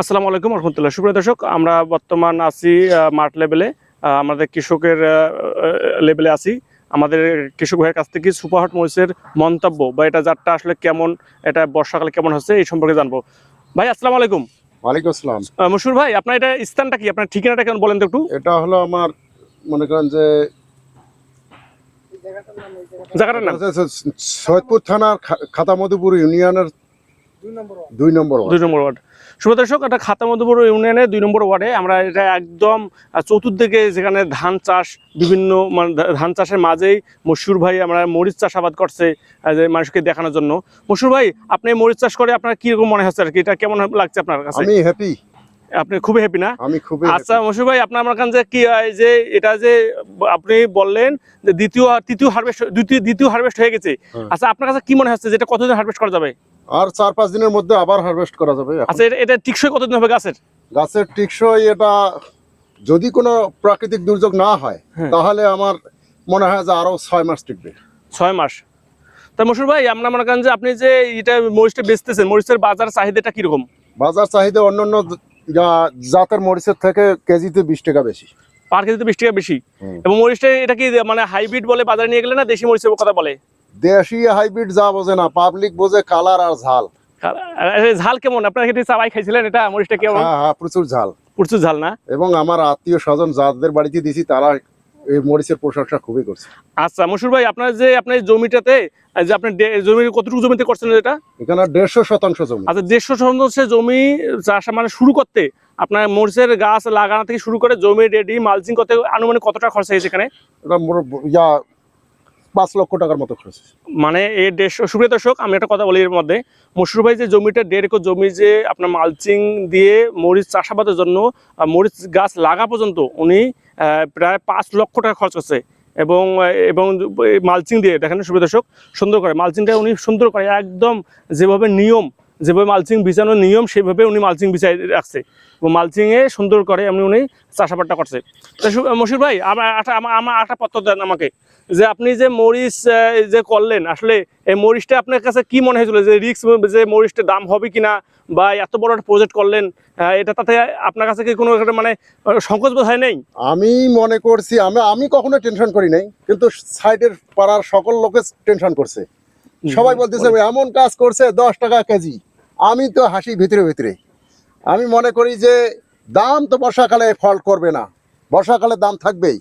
আসসালামু আলাইকুম রহমতুল্লাহ। সুপ্রিয় দর্শক আমরা বর্তমান আছি মাঠ লেভেলে আমাদের কৃষকের লেভেলে আছি। আমাদের কৃষক ভাইয়ের কাছ থেকে সুপারহট মরিচের মন্তব্য বা এটা জাতটা আসলে কেমন এটা বর্ষাকালে কেমন হচ্ছে এই সম্পর্কে জানব। ভাই আসসালামু আলাইকুম। ওয়ালাইকুম আসসালাম। মশুর ভাই আপনার এটা স্থানটা কি? আপনার ঠিকানাটা কেমন বলেন তো একটু। এটা হলো আমার মনে করেন যে জায়গাটার নাম। সৈয়দপুর থানার খাতামধুপুর ইউনিয়নের দুই নম্বর দুই নম্বর ওয়ার্ড। শুভ দর্শক এটা খাতা মধুপুর দুই নম্বর ওয়ার্ডে আমরা এটা একদম চতুর্দিকে যেখানে ধান চাষ বিভিন্ন মানে ধান চাষের মাঝেই মশুর ভাই আমরা মরিচ চাষাবাদ করছে মানুষকে দেখানোর জন্য। মশুর ভাই আপনি মরিচ চাষ করে আপনার কীরকম মনে হচ্ছে আর কি? এটা কেমন লাগছে আপনার কাছে? আমি হ্যাপি আপনি খুবই হ্যাপি না? আমি খুবই আচ্ছা মশুর ভাই আপনার আমার কাছে কি হয় যে এটা যে আপনি বললেন যে দ্বিতীয় তৃতীয় হারভেস্ট দ্বিতীয় দ্বিতীয় হারভেস্ট হয়ে গেছে। হ্যাঁ। আচ্ছা আপনার কাছে কি মনে হচ্ছে যে এটা কতদিন হারভেস্ট করা যাবে। আর চার পাঁচ দিনের মধ্যে আবার হারভেস্ট করা যাবে আচ্ছা এটা- টিকসই কতদিন হবে গাছের? গাছের টিকসই এটা যদি কোনো প্রাকৃতিক দুর্যোগ না হয় হ্যাঁ। তাহলে আমার মনে হয় যে আরও ছয় মাস টিকবে। ছয় মাস। তা মশুর ভাই আমরা মনে করেন যে আপনি যে এটা মরিচটা বেচতেছেন মরিচের বাজার চাহিদাটা কীরকম? বাজার চাহিদা অন্য অন্য জাতের মরিচের থেকে কেজিতে বিশ টাকা বেশি। পার কেজিতে বিশ টাকা বেশি। এবং মরিচটা এটা কি মানে হাইব্রিড বলে বাজারে নিয়ে গেলে না দেশি মরিচের কথা বলে? দেশি হাইব্রিড যা বোঝে না পাবলিক বোঝে কালার আর ঝাল। ঝাল কেমন? আপনার এটি চাবাই খাইছিলেন এটা মরিচটা কেমন হ্যাঁ হ্যাঁ প্রচুর ঝাল। প্রচুর ঝাল না? এবং আমার আত্মীয় স্বজন যাদের বাড়িতে দিছি তারা এই মরিচের প্রশংসা খুবই করছে। আচ্ছা মশুর ভাই আপনার যে আপনার জমিটাতে যে আপনি জমি কতটুকু জমিতে করছেন এটা? এখানে দেড়শো শতাংশ জমি। আচ্ছা দেড়শো শতাংশ জমি চাষ মানে শুরু করতে আপনার মরিচের গাছ লাগানো থেকে শুরু করে জমি রেডি মালচিং করতে আনুমানিক কত টাকা খরচ হয়েছে এখানে? ইয়া পাঁচ লক্ষ টাকার মতো খরচ মানে এই দেড়শো সুপ্রিয় দর্শক, আমি একটা কথা বলি এর মধ্যে। মশুর ভাই যে জমিটা, দেড় একর জমি যে আপনার মালচিং দিয়ে মরিচ চাষাবাদের জন্য মরিচ গাছ লাগা পর্যন্ত উনি প্রায় পাঁচ লক্ষ টাকা খরচ করছে। এবং এবং মালচিং দিয়ে, দেখেন সুপ্রিয় দর্শক, সুন্দর করে, মালচিংটা উনি সুন্দর করে একদম যেভাবে নিয়ম, যেভাবে মালচিং বিছানোর নিয়ম, সেভাবে উনি মালচিং বিছাই রাখছে। এবং মালচিংয়ে সুন্দর করে এমনি উনি চাষাবাদটা করছে। মশির ভাই আমার একটা আমার একটা পত্র দেন আমাকে। যে আপনি যে মরিচ যে করলেন আসলে এই মরিচটা আপনার কাছে কি মনে হয়েছিল? যে রিক্স যে মরিচটা দাম হবে কিনা বা এত বড় একটা প্রজেক্ট করলেন এটা তাতে আপনার কাছে কি কোনো একটা মানে সংকোচ বোধ হয় নেই? আমি মনে করছি আমি আমি কখনো টেনশন করি নাই কিন্তু সাইডের পাড়ার সকল লোকে টেনশন করছে। সবাই বলতেছে এমন কাজ করছে দশ টাকা কেজি। আমি তো হাসি ভিতরে ভিতরে। আমি মনে করি যে দাম তো বর্ষাকালে ফল করবে না। বর্ষাকালে দাম থাকবেই।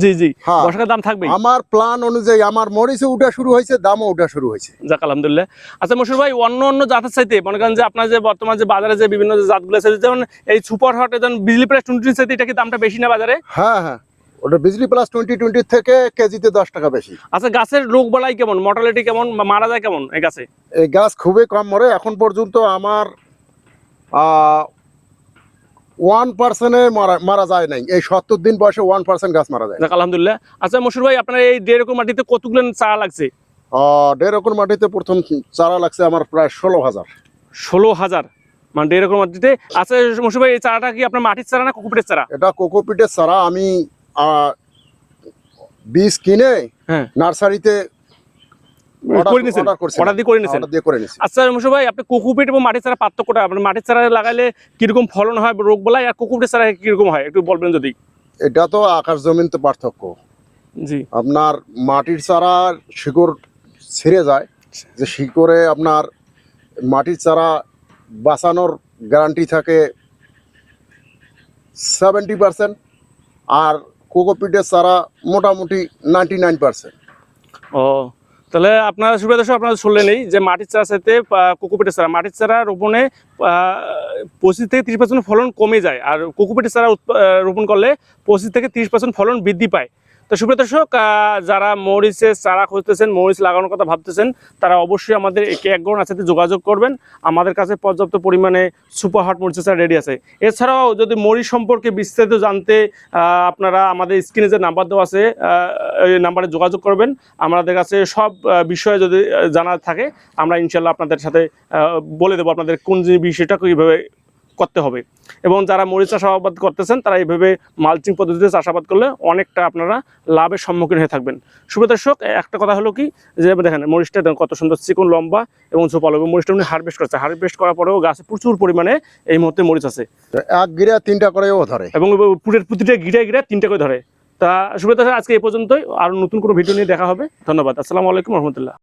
জি জি। হ্যাঁ। দাম থাকবে আমার প্ল্যান অনুযায়ী আমার মরিচে উঠা শুরু হয়েছে দামও উঠা শুরু হয়েছে। যাক আলহামদুলিল্লাহ। আচ্ছা মশুর ভাই অন্য অন্য জাতের চাইতে মনে করেন যে আপনার যে বর্তমান যে বাজারে যে বিভিন্ন জাতগুলো আছে যেমন এই সুপার হট যেমন বিজলি প্রাইস টোয়েন্টি চাইতে এটা কি দামটা বেশি না বাজারে? হ্যাঁ হ্যাঁ। ওটা বিজলি প্লাস টোয়েন্টি টোয়েন্টি থেকে কেজিতে দশ টাকা বেশি। আচ্ছা গাছের রোগ বালাই কেমন? মর্টালিটি কেমন? মারা যায় কেমন এই গাছে? এই গাছ খুবই কম মরে। এখন পর্যন্ত আমার ওয়ান পার্সেন্টে মারা মারা যায় নাই। এই সত্তর দিন বয়সে ওয়ান পার্সেন্ট গাছ মারা যায়। আলহামদুলিল্লাহ। আচ্ছা মশুর ভাই আপনার এই দেড় একর মাটিতে কতগুলো চারা লাগছে? দেড় একর মাটিতে প্রথম চারা লাগছে আমার প্রায় ষোলো হাজার। ষোলো হাজার মানে দেড় একর মাটিতে। আচ্ছা মশুর ভাই এই চারাটা কি আপনার মাটির চারা না কুকুরের চারা? এটা কোকোপিটের চারা। আমি বীজ কিনে হ্যাঁ। নার্সারিতে করে নিছেন অর্ডার দিয়ে করে দিয়ে করে আচ্ছা ভাই আপনি কোকুপিট এবং মাটির চারা পার্থক্যটা আপনার মাটির চারা লাগাইলে কীরকম ফলন হয় রোগ বলাই আর কোকুপিটের চারা কীরকম হয়? একটু বলবেন যদি। এটা তো আকাশ জমিন তো পার্থক্য। জি। আপনার মাটির চারা শিকড় ছিঁড়ে যায়। যে শিকড়ে আপনার মাটির চারা বাঁচানোর গ্যারান্টি থাকে সেভেন্টি পার্সেন্ট আর কোকোপিটের চারা মোটামুটি নাইনটি নাইন পার্সেন্ট ও। তাহলে আপনারা সুবিধা আপনার শুনলেনই যে মাটির চারা সাথে কোকোপিটের চারা। মাটির চারা রোপণে পঁচিশ থেকে তিরিশ পার্সেন্ট ফলন কমে যায়। আর কোকোপিটের চারা রোপণ করলে পঁচিশ থেকে তিরিশ পার্সেন্ট ফলন বৃদ্ধি পায়। তো সুপ্রিয় দর্শক যারা মরিচের চারা খুঁজতেছেন, মরিচ লাগানোর কথা ভাবতেছেন, তারা অবশ্যই আমাদের একে একগণ সাথে যোগাযোগ করবেন। আমাদের কাছে পর্যাপ্ত পরিমাণে সুপার হট মরিচের চারা রেডি আছে। এছাড়াও যদি মরিচ সম্পর্কে বিস্তারিত জানতে আপনারা আমাদের স্ক্রিনে যে নাম্বার দেওয়া আছে এই নাম্বারে যোগাযোগ করবেন। আমাদের কাছে সব বিষয়ে যদি জানা থাকে, আমরা ইনশাল্লাহ আপনাদের সাথে বলে দেবো আপনাদের কোন বিষয়টা কীভাবে করতে হবে। এবং যারা মরিচ চাষাবাদ করতেছেন তারা এইভাবে মালচিং পদ্ধতিতে চাষাবাদ করলে অনেকটা আপনারা লাভের সম্মুখীন হয়ে থাকবেন। শুভ দর্শক একটা কথা হলো কি যে দেখেন মরিচটা দেখেন কত সুন্দর চিকন লম্বা এবং ঝোপালো এবং মরিচটা উনি হারভেস্ট করছে। হারভেস্ট করার পরেও গাছে প্রচুর পরিমাণে এই মুহূর্তে মরিচ আছে। এক গিরা তিনটা করেও ধরে। এবং পুরের প্রতিটা গিরায় গিরায় তিনটা করে ধরে। তা শুভ দর্শক আজকে এই পর্যন্তই। আর নতুন কোনো ভিডিও নিয়ে দেখা হবে। ধন্যবাদ। আসসালামু আলাইকুম রহমতুল্লাহ।